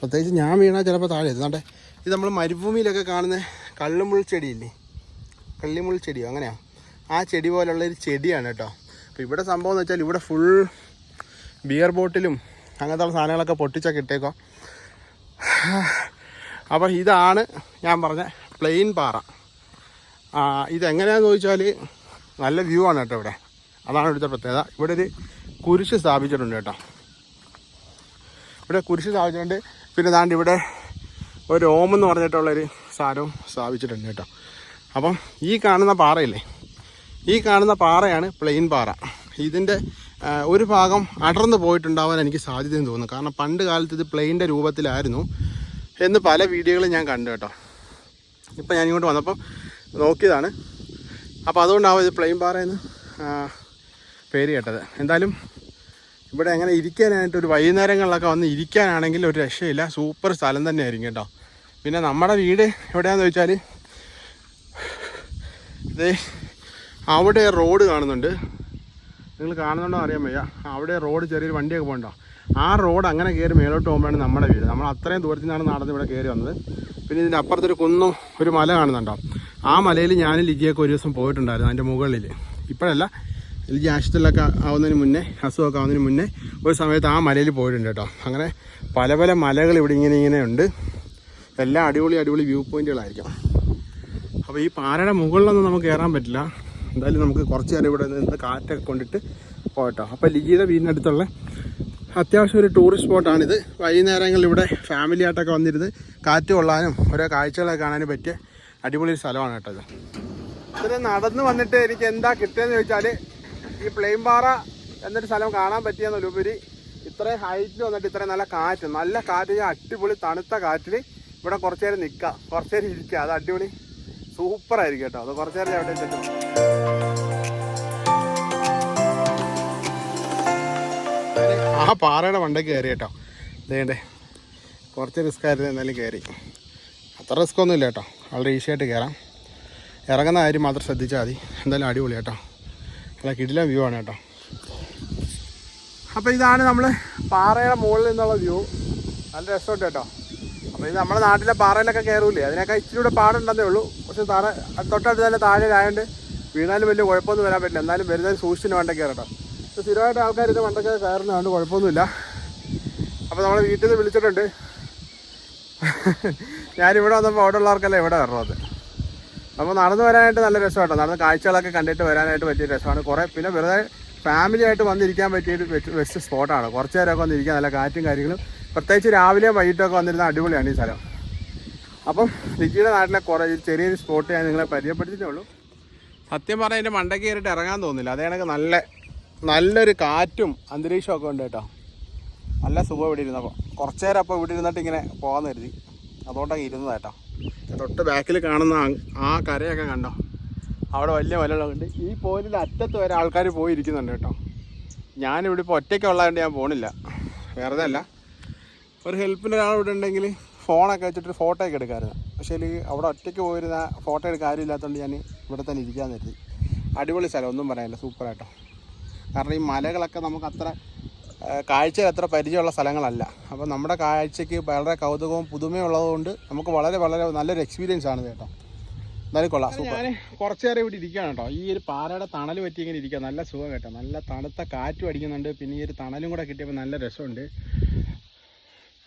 പ്രത്യേകിച്ച് ഞാൻ വീണാൽ ചിലപ്പോൾ താഴെ എത്തുന്നുണ്ട് ഇത് നമ്മൾ മരുഭൂമിയിലൊക്കെ കാണുന്ന കള്ളുമുൾ ചെടിയില്ലേ? കള്ളിമുൾ ചെടിയോ? അങ്ങനെയാണ് ആ ചെടി പോലുള്ള ഒരു ചെടിയാണ് കേട്ടോ. അപ്പോൾ ഇവിടെ സംഭവം എന്ന് വെച്ചാൽ ഇവിടെ ഫുൾ ബിയർ ബോട്ടിലും അങ്ങനത്തെ സാധനങ്ങളൊക്കെ പൊട്ടിച്ചൊക്കെ ഇട്ടേക്കോ അപ്പോൾ ഇതാണ് ഞാൻ പറഞ്ഞ പ്ലെയിൻ പാറ. ഇതെങ്ങനെയാന്ന് ചോദിച്ചാൽ നല്ല വ്യൂ ആണ് കേട്ടോ ഇവിടെ. അതാണ് ഇവിടുത്തെ പ്രത്യേകത. ഇവിടെ ഒരു കുരിശ് സ്ഥാപിച്ചിട്ടുണ്ട് കേട്ടോ. ഇവിടെ കുരിശ് സ്ഥാപിച്ചിട്ടുണ്ട്. പിന്നെ ദാണ്ട് ഇവിടെ ഒരു ഓം എന്ന് പറഞ്ഞിട്ടുള്ളൊരു സാധനവും സ്ഥാപിച്ചിട്ടുണ്ട് കേട്ടോ. അപ്പം ഈ കാണുന്ന പാറയില്ലേ? ഈ കാണുന്ന പാറയാണ് പ്ലെയിൻ പാറ. ഇതിന്റെ ഒരു ഭാഗം അടർന്നു പോയിട്ടുണ്ടാവാൻ എനിക്ക് സാധ്യതയെന്ന് തോന്നുന്നു. കാരണം പണ്ട് കാലത്ത് ഇത് പ്ലെയിന്റെ രൂപത്തിലായിരുന്നു എന്ന് പല വീഡിയോകളും ഞാൻ കണ്ടു കേട്ടോ. ഇപ്പം ഞാൻ ഇങ്ങോട്ട് വന്നപ്പം നോക്കിയതാണ്. അപ്പോൾ അതുകൊണ്ടാവും ഇത് പ്ലെയിൻ പാറയെന്ന് എന്ന് പേര് കേട്ടത്. എന്തായാലും ഇവിടെ അങ്ങനെ ഇരിക്കാനായിട്ട് ഒരു വൈകുന്നേരങ്ങളിലൊക്കെ വന്ന് ഇരിക്കാനാണെങ്കിൽ ഒരു രക്ഷയില്ല. സൂപ്പർ സ്ഥലം തന്നെയായിരിക്കും കേട്ടോ. പിന്നെ നമ്മുടെ വീട് എവിടെയാണെന്ന് വെച്ചാൽ ഇതേ അവിടെ റോഡ് കാണുന്നുണ്ട്. നിങ്ങൾ കാണുന്നുണ്ടോ അറിയാൻ വയ്യ. അവിടെ റോഡ് ചെറിയൊരു വണ്ടിയൊക്കെ പോകണ്ടോ? ആ റോഡ് അങ്ങനെ കയറി മേലോട്ട് പോകുമ്പോഴാണ് നമ്മുടെ വീട്. നമ്മൾ അത്രയും ദൂരത്തിൽ നിന്നാണ് നടന്ന് ഇവിടെ കയറി വന്നത്. പിന്നെ ഇതിന്റെ അപ്പുറത്തൊരു കുന്നും ഒരു മല കാണുന്നുണ്ടോ? ആ മലയിൽ ഞാനും ലിജിയൊക്കെ ഒരു ദിവസം പോയിട്ടുണ്ടായിരുന്നു അതിന്റെ മുകളിൽ. ഇപ്പോഴല്ല ലിജി ആശുപത്രിയിലൊക്കെ ആവുന്നതിന് മുന്നേ അസുഖമൊക്കെ ആവുന്നതിന് മുന്നേ ഒരു സമയത്ത് ആ മലയിൽ പോയിട്ടുണ്ട് കേട്ടോ. അങ്ങനെ പല പല മലകൾ ഇവിടെ ഇങ്ങനെ ഇങ്ങനെ ഉണ്ട്. എല്ലാം അടിപൊളി അടിപൊളി വ്യൂ പോയിന്റുകളായിരിക്കും. അപ്പോൾ ഈ പാറയുടെ മുകളിലൊന്നും നമുക്ക് കയറാൻ പറ്റില്ല. എന്തായാലും നമുക്ക് കുറച്ച് നേരം ഇവിടെ നിന്ന് കാറ്റൊക്കെ കൊണ്ടിട്ട് പോകട്ടോ. അപ്പോൾ ലിജിയുടെ വീടിനടുത്തുള്ള അത്യാവശ്യം ഒരു ടൂറിസ്റ്റ് സ്പോട്ടാണിത് വൈകുന്നേരങ്ങളിൽ ഇവിടെ ഫാമിലി ആയിട്ടൊക്കെ വന്നിരുന്ന് കാറ്റ് കൊള്ളാനും ഓരോ കാഴ്ചകളൊക്കെ കാണാനും പറ്റിയ അടിപൊളി സ്ഥലമാണ് കേട്ടോ ഇത്. നടന്നു നടന്ന് വന്നിട്ട് എനിക്ക് എന്താ കിട്ടിയെന്ന് ചോദിച്ചാൽ ഈ പ്ലെയിൻ പാറ എന്നൊരു സ്ഥലം കാണാൻ പറ്റിയെന്നുപരി ഇത്രയും ഹൈറ്റിൽ വന്നിട്ട് ഇത്രയും നല്ല കാറ്റ് നല്ല കാറ്റ് ഞാൻ അടിപൊളി തണുത്ത കാറ്റിൽ ഇവിടെ കുറച്ചു നേരം നിൽക്കുക കുറച്ചു നേരം ഇരിക്കുക അത് അടിപൊളി സൂപ്പറായിരിക്കും കേട്ടോ. അത് കുറച്ചു നേരം എവിടെ ചെല്ലും. ആ പാറയുടെ മണ്ടയ്ക്ക് കയറി കേട്ടോ. ഇതേണ്ടേ കുറച്ച് റിസ്ക് ആയിരുന്നു എന്നാലും കയറി. അത്ര റിസ്ക് ഒന്നും ഇല്ല കേട്ടോ. വളരെ ഈസി ആയിട്ട് കയറാം. ഇറങ്ങുന്ന കാര്യം മാത്രം ശ്രദ്ധിച്ചാൽ മതി. എന്തായാലും അടിപൊളി കേട്ടോ. നല്ല കിടില വ്യൂ ആണ് കേട്ടോ. അപ്പോൾ ഇതാണ് നമ്മൾ പാറയുടെ മുകളിൽ നിന്നുള്ള വ്യൂ നല്ല രസമുണ്ട് കേട്ടോ. അപ്പോൾ ഇത് നമ്മുടെ നാട്ടിലെ പാറയിലൊക്കെ കയറൂലേ? അതിനൊക്കെ ഇച്ചിരി കൂടെ പാടുണ്ടെന്നേ ഉള്ളൂ. പക്ഷെ താഴെ തൊട്ടടുത്ത് തന്നെ താഴെ ആയതുകൊണ്ട് വീണാലും വലിയ കുഴപ്പമൊന്നും വരാൻ പറ്റില്ല. എന്നാലും വരുന്നതിന് സൂക്ഷിച്ചിന് വേണ്ട കയറട്ടോ. സ്ഥിരമായിട്ട് ആൾക്കാർ ഇത് പണ്ടൊക്കെ കയറുന്നതുകൊണ്ട് കുഴപ്പമൊന്നുമില്ല. അപ്പോൾ നമ്മൾ വീട്ടിൽ നിന്ന് വിളിച്ചിട്ടുണ്ട്. ഞാനിവിടെ വന്നപ്പോൾ അവിടെ ഉള്ളവർക്കല്ല ഇവിടെ വരണത് അപ്പോൾ നടന്നു വരാനായിട്ട് നല്ല രസമാട്ടോ. നടന്ന് കാഴ്ചകളൊക്കെ കണ്ടിട്ട് വരാനായിട്ട് പറ്റിയ രസമാണ്. കുറേ പിന്നെ വെറുതെ ഫാമിലി ആയിട്ട് വന്നിരിക്കാൻ പറ്റിയൊരു ബെസ്റ്റ് സ്പോട്ടാണ്. കുറച്ച് നേരമൊക്കെ വന്നിരിക്കാൻ നല്ല കാറ്റും കാര്യങ്ങളും. പ്രത്യേകിച്ച് രാവിലെയും വൈകിട്ടൊക്കെ വന്നിരുന്ന അടിപൊളിയാണ് ഈ സ്ഥലം. അപ്പം ലിജിയുടെ നാട്ടിലെ കുറേ ചെറിയൊരു സ്പോട്ട് ഞാൻ നിങ്ങളെ പരിചയപ്പെടുത്തിട്ടേ ഉള്ളൂ. സത്യം പറഞ്ഞാൽ എന്റെ മണ്ടയ്ക്ക് കയറിയിട്ട് ഇറങ്ങാൻ തോന്നില്ല. അതേ നല്ല നല്ലൊരു കാറ്റും അന്തരീക്ഷമൊക്കെ ഉണ്ട് കേട്ടോ. നല്ല സുഖം ഇവിടെ ഇരുന്നപ്പോൾ കുറച്ച് നേരം അപ്പോൾ ഇവിടെ ഇരുന്നിട്ട് ഇങ്ങനെ പോകാൻ കരുതി. അതുകൊണ്ടൊക്കെ ഇരുന്നത് കേട്ടോ. തൊട്ട് ബാക്കിൽ കാണുന്ന ആ- കരയൊക്കെ കണ്ടോ? അവിടെ വലിയ മലകളുണ്ട് ഈ പോയിന്റിൽ അറ്റത്ത് വരെ ആൾക്കാർ പോയിരിക്കുന്നുണ്ട് കേട്ടോ. ഞാനിവിടെ ഇപ്പോൾ ഒറ്റയ്ക്ക് ഉള്ളതുകൊണ്ട് ഞാൻ പോണില്ല. വെറുതെ അല്ല. ഒരു ഹെൽപ്പിന് ഒരാൾ ഇവിടെ ഉണ്ടെങ്കിൽ ഫോണൊക്കെ വെച്ചിട്ട് ഫോട്ടോ ഒക്കെ എടുക്കാമായിരുന്നു പക്ഷേ അവിടെ ഒറ്റയ്ക്ക് പോയിരുന്ന ഫോട്ടോ എടുക്കാൻ ഇല്ലാത്തതുകൊണ്ട് ഞാൻ ഇവിടെ തന്നെ ഇരിക്കാൻ കരുതി. അടിപൊളി സ്ഥലം. ഒന്നും പറയാനില്ല. സൂപ്പറായിട്ടോ കാരണം ഈ മലകളൊക്കെ നമുക്ക് അത്ര കാഴ്ച അത്ര പരിചയമുള്ള സ്ഥലങ്ങളല്ല. അപ്പോൾ നമ്മുടെ കാഴ്ചയ്ക്ക് വളരെ കൗതുകവും പുതുമയും ഉള്ളതുകൊണ്ട് നമുക്ക് വളരെ വളരെ നല്ലൊരു എക്സ്പീരിയൻസ് ആണ് കേട്ടോ. എന്തായാലും കൊള്ളാം. ഞാൻ കുറച്ച് നേരം ഇവിടെ ഇരിക്കുകയാണ് കേട്ടോ. ഈ ഒരു പാറയുടെ തണൽ പറ്റി ഇങ്ങനെ ഇരിക്കുക. നല്ല സുഖം കേട്ടോ. നല്ല തണുത്ത കാറ്റും അടിക്കുന്നുണ്ട്. പിന്നെ ഈ ഒരു തണലും കൂടെ കിട്ടിയപ്പോൾ നല്ല രസമുണ്ട്.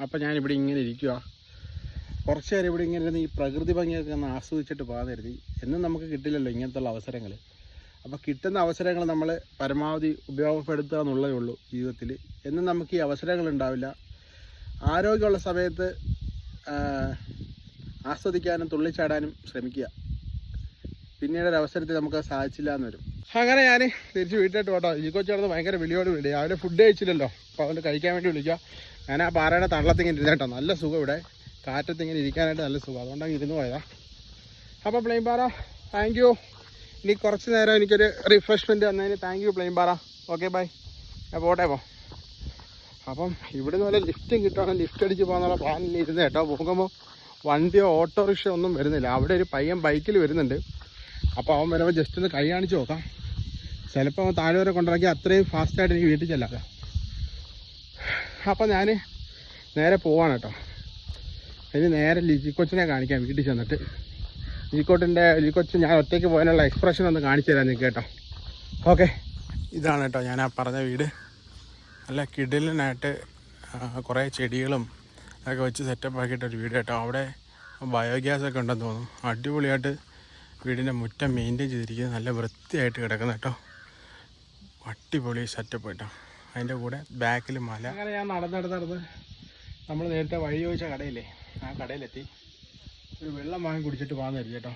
അപ്പോൾ ഞാനിവിടെ ഇങ്ങനെ ഇരിക്കുക കുറച്ച് നേരം ഇവിടെ ഇങ്ങനെ ഇരുന്ന് ഈ പ്രകൃതി ഭംഗിയൊക്കെ ഒന്ന് ആസ്വദിച്ചിട്ട് പോകാൻ കരുതി. എന്നും നമുക്ക് കിട്ടില്ലല്ലോ ഇങ്ങനത്തുള്ള അവസരങ്ങൾ അപ്പോൾ കിട്ടുന്ന അവസരങ്ങൾ നമ്മൾ പരമാവധി ഉപയോഗപ്പെടുത്തുക എന്നുള്ളതേ ഉള്ളൂ ജീവിതത്തിൽ. എന്നും നമുക്ക് ഈ അവസരങ്ങൾ ഉണ്ടാവില്ല. ആരോഗ്യമുള്ള സമയത്ത് ആസ്വദിക്കാനും തുള്ളിച്ചാടാനും ശ്രമിക്കുക. പിന്നീട് ഒരു അവസരത്തിൽ നമുക്ക് സാധിച്ചില്ല എന്ന് വരും. അങ്ങനെ ഞാൻ തിരിച്ച് വീട്ടിലോട്ട് പോട്ടോ. ഈ കൊച്ചു ഭയങ്കര വിളിയോട് വിളി. രാവിലെ ഫുഡ് കഴിച്ചില്ലല്ലോ. അപ്പോൾ അതുകൊണ്ട് കഴിക്കാൻ വേണ്ടി വിളിക്കുക. ഞാൻ ആ പാറയുടെ തള്ളത്തിങ്ങനെ ഇരുന്നേട്ടോ നല്ല സുഖം ഇവിടെ. കാറ്റത്തിങ്ങനെ ഇരിക്കാനായിട്ട് നല്ല സുഖം. അതുകൊണ്ടാണ് ഇരുന്ന് പോയതാ. അപ്പോൾ പ്ലെയിൻ പാറ താങ്ക് ഇനി കുറച്ച് നേരം എനിക്കൊരു റിഫ്രഷ്മെന്റ് തന്നതിന് താങ്ക് യു പ്ലെയിൻ പാറ ഓക്കെ ബൈ ഞാൻ പോട്ടെ പോ അപ്പം ഇവിടെ നിന്ന് വല്ല ലിഫ്റ്റും കിട്ടുവാണെങ്കിൽ ലിഫ്റ്റ് അടിച്ച് പോകാന്നുള്ള പ്ലാനിൽ ഇരുന്ന് കേട്ടോ. പോകുമ്പോൾ വണ്ടിയോ ഓട്ടോറിക്ഷയോ ഒന്നും വരുന്നില്ല. അവിടെ ഒരു പയ്യൻ ബൈക്കിൽ വരുന്നുണ്ട്. അപ്പോൾ അവൻ വരുമ്പോൾ ജസ്റ്റ് ഒന്ന് കൈ കാണിച്ച് നോക്കാം. ചിലപ്പോൾ അവൻ താഴെ വരെ കൊണ്ടിറക്കി അത്രയും ഫാസ്റ്റായിട്ട് എനിക്ക് വീട്ടിൽ ചെല്ലാതെ അപ്പോൾ ഞാൻ നേരെ പോവാണ് കേട്ടോ. ഇനി നേരെ ലിജി കൊച്ചിനെ കാണിക്കാം വീട്ടിൽ ചെന്നിട്ട്. ലിജിക്കോട്ടിന്റെ ലിജിക്കൊച്ച് ഞാൻ ഒറ്റയ്ക്ക് പോകാനുള്ള എക്സ്പ്രഷൻ ഒന്ന് കാണിച്ചു തരാം നിങ്ങൾക്ക് കേട്ടോ. ഓക്കെ ഇതാണ് കേട്ടോ ഞാൻ ആ പറഞ്ഞ വീട്. നല്ല കിടിലനായിട്ട് കുറേ ചെടികളും അതൊക്കെ വെച്ച് സെറ്റപ്പ് ആക്കിയിട്ടൊരു വീട് കേട്ടോ. അവിടെ ബയോഗ്യാസ് ഒക്കെ ഉണ്ടെന്ന് തോന്നുന്നു. അടിപൊളിയായിട്ട് വീടിന്റെ മുറ്റം മെയിന്റെയിൻ ചെയ്തിരിക്കുന്നത് നല്ല വൃത്തിയായിട്ട് കിടക്കുന്ന കേട്ടോ. അടിപൊളി സെറ്റപ്പ് കേട്ടോ. അതിന്റെ കൂടെ ബാക്കിൽ മല. അങ്ങനെ ഞാൻ നടന്ന് നമ്മൾ നേരത്തെ വഴി ചോദിച്ച കടയില്ലേ ആ കടയിലെത്തി. ഒരു വെള്ളം വാങ്ങി കുടിച്ചിട്ട് കരുതി കേട്ടോ.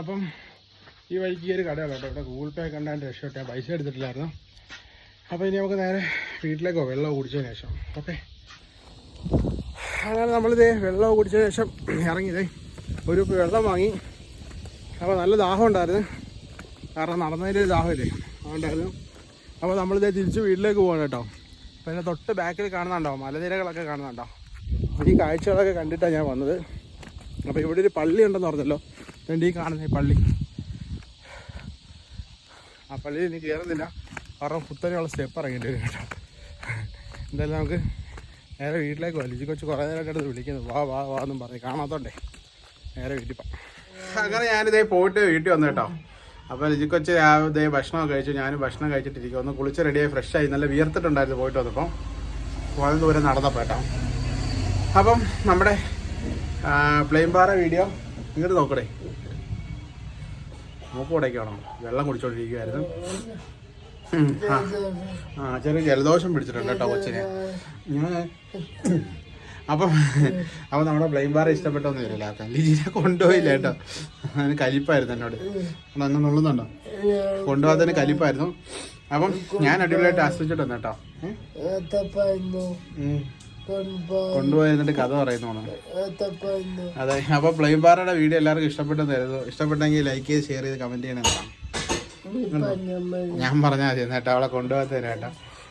അപ്പം ഈ വഴിക്ക് ഈ ഒരു കടയാണ് കേട്ടോ? ഇവിടെ ഗൂഗിൾ പേ കണ്ടാണ്ട് രക്ഷപ്പെട്ടെ പൈസ എടുത്തിട്ടില്ലായിരുന്നു. അപ്പോൾ ഇനി നമുക്ക് നേരെ വീട്ടിലേക്കോ വെള്ളം കുടിച്ചതിന് ശേഷം. ഓക്കെ. അങ്ങനെ നമ്മളിത് വെള്ളം കുടിച്ചതിന് ശേഷം ഇറങ്ങിയതേ ഒരു വെള്ളം വാങ്ങി. അപ്പോൾ നല്ല ദാഹം ഉണ്ടായിരുന്നു. കാരണം നടന്നതിന്റെ ഒരു ദാഹമില്ലേ അതുകൊണ്ടായിരുന്നു അപ്പോൾ നമ്മളിത് തിരിച്ച് വീട്ടിലേക്ക് പോകണം കേട്ടോ. അപ്പോൾ തൊട്ട് ബാക്കിൽ കാണുന്നുണ്ടോ? മലനിരകളൊക്കെ കാണുന്നുണ്ടോ? ഈ കാഴ്ചകളൊക്കെ കണ്ടിട്ടാണ് ഞാൻ വന്നത്. അപ്പോൾ ഇവിടെ ഒരു പള്ളി ഉണ്ടെന്ന് പറഞ്ഞല്ലോ. രണ്ട് ഈ കാണുന്ന ഈ പള്ളി. ആ പള്ളിയിൽ ഇനി കയറുന്നില്ല കാരണം കുത്തനെയുള്ള സ്റ്റെപ്പ് ഇറങ്ങേണ്ടി വരും കേട്ടോ. എന്തായാലും നമുക്ക് നേരെ വീട്ടിലേക്ക് ലിജി കൊച്ച് കുറേ നേരമായിട്ട് വിളിക്കുന്നു. വാ വാ വാ എന്നും പറഞ്ഞ് കാണാത്തോണ്ടേ. നേരെ വീട്ടിൽ പോകാം അങ്ങനെ ഞാനിതേ പോയിട്ട് വീട്ടിൽ വന്നു കേട്ടോ. അപ്പോൾ ലിജി കൊച്ച് ഇതേ ഭക്ഷണമൊക്കെ കഴിച്ചു. ഞാൻ ഭക്ഷണം കഴിച്ചിട്ടിരിക്കും ഒന്ന് കുളിച്ച് റെഡിയായി ഫ്രഷായി നല്ല വിയർത്തിട്ടുണ്ടായിരുന്നു പോയിട്ട് വന്നപ്പോൾ വളരെ ദൂരം നടന്നപ്പോൾ കേട്ടോ. അപ്പം നമ്മുടെ പ്ലെയിൻ പാറ വീഡിയോ ഇങ്ങോട്ട് നോക്കണേ മൂക്കോടേക്ക് വേണം വെള്ളം കുടിച്ചോണ്ടിരിക്കുമായിരുന്നു ഉം, ആ. ചെറിയ ജലദോഷം പിടിച്ചിട്ടുണ്ട് കേട്ടോ കൊച്ചിനെ. ഞാൻ അപ്പം അപ്പം നമ്മുടെ പ്ലെയിൻ ബാർ ഇഷ്ടപ്പെട്ടൊന്നും വരില്ല ലിജിനെ കൊണ്ടുപോയില്ല കേട്ടോ. അതിന് കലിപ്പായിരുന്നു എന്നോട്. അത് അങ്ങനെ നുള്ളുന്നുണ്ടോ? കൊണ്ടുപോകാത്തതിന് കലിപ്പായിരുന്നു. അപ്പം ഞാൻ അടിപൊളിയായിട്ട് ആസ്വദിച്ചിട്ടുണ്ട് കേട്ടോ. കൊണ്ടുപോയി കഥ പറയുന്നു അതെ അപ്പൊ പ്ലെയിൻ പാറയുടെ വീഡിയോ എല്ലാവർക്കും ഇഷ്ടപ്പെട്ടെന്ന് തരുന്നു ഇഷ്ടപ്പെട്ടെങ്കിൽ ലൈക്ക് ചെയ്ത് ഷെയർ ചെയ്ത് കമന്റ് ചെയ്യണം ഞാൻ പറഞ്ഞാൽ മതി ചേട്ടാ അവളെ കൊണ്ടുപോകാത്തതിന്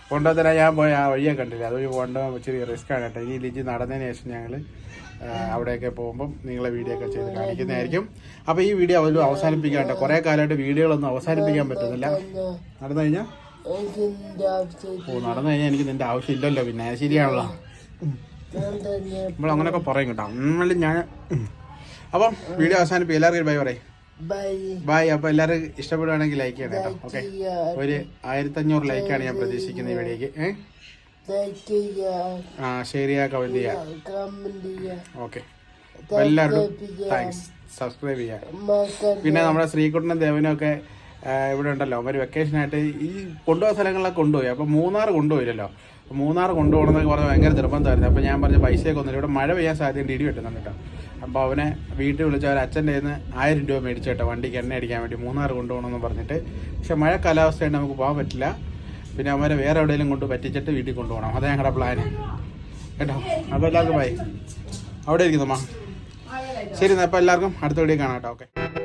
കൊണ്ടുപോകാൻ തരാൻ ഞാൻ പോയ ആ വഴിയെ കണ്ടില്ല. അതൊരു കൊണ്ടുപോകാൻ ഇച്ചിരി റിസ്ക് ആണ് കേട്ടോ. ഇനി ലിജി നടന്നതിന് ശേഷം ഞങ്ങൾ അവിടെയൊക്കെ പോകുമ്പം നിങ്ങളെ വീഡിയോ ഒക്കെ ചെയ്ത് കാണിക്കുന്നതായിരിക്കും. അപ്പോൾ ഈ വീഡിയോ അവരും കേട്ടോ. കുറേ കാലമായിട്ട് വീഡിയോകളൊന്നും അവസാനിപ്പിക്കാൻ പറ്റുന്നില്ല. നടന്നു കഴിഞ്ഞാൽ ഓ നടന്നു കഴിഞ്ഞാൽ എനിക്ക് നിന്റെ ആവശ്യമില്ലല്ലോ പിന്നെ. ശരിയാണല്ലോ. നമ്മൾ അങ്ങനെയൊക്കെ പറയും കേട്ടോ. എന്നാലും ഞാൻ അപ്പം വീഡിയോ അവസാനിപ്പം എല്ലാവർക്കും ബൈ പറയും. ബൈ അപ്പോൾ എല്ലാവരും ഇഷ്ടപ്പെടുവാണെങ്കിൽ ലൈക്ക് ചെയ്യണം കേട്ടോ. ഓക്കെ ഒരു ആയിരത്തഞ്ഞൂറ് ലൈക്കാണ് ഞാൻ പ്രതീക്ഷിക്കുന്നത് ഈ വീഡിയോക്ക് ആ ഷെയർ ചെയ്യുക കമന്റ് ചെയ്യുക. ഓക്കെ എല്ലാവരും താങ്ക്സ് സബ്സ്ക്രൈബ് ചെയ്യുക. പിന്നെ നമ്മുടെ ശ്രീകുട്ടനും ദേവനും ഒക്കെ ഇവിടെ ഉണ്ടല്ലോ. അവർ വെക്കേഷനായിട്ട് ഈ കൊണ്ടുപോയ സ്ഥലങ്ങളിലൊക്കെ കൊണ്ടുപോയി. അപ്പോൾ മൂന്നാർ കൊണ്ടുപോയില്ലല്ലോ. മൂന്നാർ കൊണ്ടുപോകണമെന്നൊക്കെ പറഞ്ഞാൽ ഭയങ്കര നിർബന്ധമായിരുന്നു. അപ്പോൾ ഞാൻ പറഞ്ഞ പൈസയൊക്കെ ഒന്നുമില്ല. ഇവിടെ മഴ പെയ്യാൻ സാധ്യത ഇടി വെട്ടുന്നുണ്ട് കേട്ടോ. അപ്പോൾ അവനെ വീട്ടിൽ വിളിച്ച് അവർ അച്ഛന്റെ നിന്ന് ആയിരം രൂപ മേടിച്ചു കേട്ടോ. വണ്ടിക്ക് എണ്ണ അടിക്കാൻ വേണ്ടി മൂന്നാർ കൊണ്ടുപോകണമെന്ന് പറഞ്ഞിട്ട്. പക്ഷേ മഴ കാലാവസ്ഥയുണ്ട് നമുക്ക് പോകാൻ പറ്റില്ല. പിന്നെ അവരെ വേറെ എവിടെയെങ്കിലും കൊണ്ട് പറ്റിച്ചിട്ട് വീട്ടിൽ കൊണ്ടുപോകണം. അതാണ് ഞങ്ങളുടെ പ്ലാന് കേട്ടോ? അപ്പോൾ എല്ലാവർക്കും ബൈ അവിടെ ഇരിക്കുന്നമ്മ ശരി എന്നാൽ അപ്പോൾ എല്ലാവർക്കും അടുത്ത വീഡിയോ കാണാം കേട്ടോ. ഓക്കെ